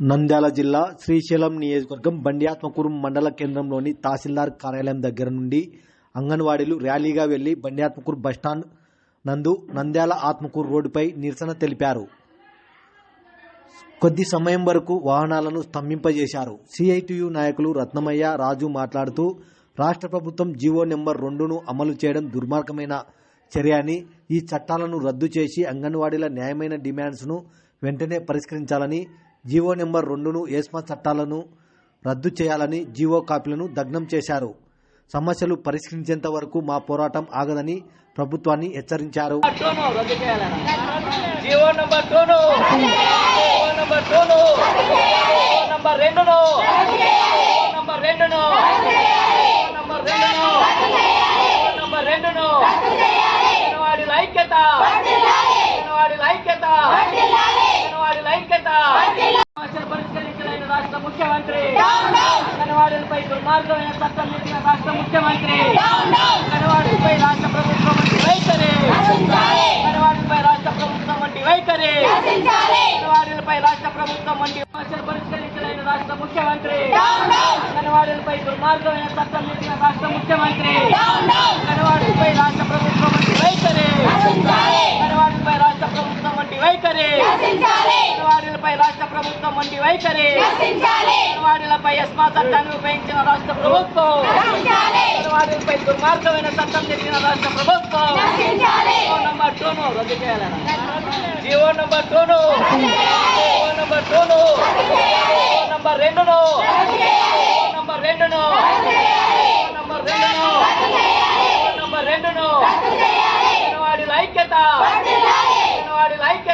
నంద్యాల జిల్లా శ్రీశైలం నియోజకవర్గం బండియాత్మకూరు మండల కేంద్రంలోని తహసీల్దార్ కార్యాలయం దగ్గర నుండి అంగన్వాడీలు ర్యాలీగా వెళ్ళి బండియాత్మకూరు బస్టాండ్ నందు నంద్యాల ఆత్మకూరు రోడ్డుపై నిరసన తెలిపారు. కొద్ది సమయం వరకు వాహనాలను స్తంభింపజేశారు. సిఐటియు నాయకులు రత్నమయ్య రాజు మాట్లాడుతూ రాష్ట్ర ప్రభుత్వం జీవో నెంబర్ రెండును అమలు చేయడం దుర్మార్గమైన చర్య అని ఈ చట్టాలను రద్దు చేసి అంగన్వాడీల న్యాయమైన డిమాండ్స్ను వెంటనే పరిష్కరించాలని జీవో నెంబర్ రెండును ఏస్మా చట్టాలను రద్దు చేయాలని జీవో కాపీలను దగ్నం చేశారు. సమస్యలు పరిష్కరించేంత వరకు మా పోరాటం ఆగదని ప్రభుత్వాన్ని హెచ్చరించారు. రెండును రద్దు చేయాలన్న జీవో నంబర్ టూను జీవో నంబర్ టూను జీవో నంబర్ రెండును జీవో నంబర్ రెండును జీవో నంబర్ రెండును జీవో నంబర్ రెండును జనవాడి ఐక్యత జనవాడి ఐక్యత జనవాడి ఐక్యత సమస్యలు పరిష్కరించలేని రాష్ట్ర ముఖ్యమంత్రి. అంగన్వాడీలపై దుర్మార్గమైన చట్టం తెచ్చిన రాష్ట్ర ముఖ్యమంత్రి. అంగన్వాడీలపై రాష్ట్ర ప్రభుత్వం వంటి వైఖరి. అంగన్వాడీలపై రాష్ట్ర ప్రభుత్వం వంటి వైఖరి. అంగన్వాడీలపై రాష్ట్ర ప్రభుత్వం వంటి సమస్యలు పరిష్కరించలేని రాష్ట్ర ముఖ్యమంత్రి. అంగన్వాడీలపై దుర్మార్గమైన చట్టం తెచ్చిన రాష్ట్ర ముఖ్యమంత్రి. అంగన్వాడీలపై రాష్ట్ర ప్రభుత్వం వంటి వైఖరి. అంగన్వాడీలపై రాష్ట్ర ప్రభుత్వం వంటి వైఖరి. అంగన్వాడీలపై రాష్ట్ర ప్రభుత్వం వంటి వైఖరి. అంగన్వాడీలపై ఎస్మా చట్టాన్ని ఉపయోగించిన రాష్ట్ర ప్రభుత్వం. అంగన్వాడీలపై దుర్మార్గమైన చట్టం జరిగిన రాష్ట్ర ప్రభుత్వం. జీవో నంబర్ టూను రద్దు చేయాలన్న జీవో నంబర్ టూను. జీవో నంబర్ టూను. నంబర్ రెండును. నంబర్ రెండును. నంబర్ రెండును. నంబర్ రెండును. జనవాడీల ఐక్యత. జనవాడీల ఐక్యత.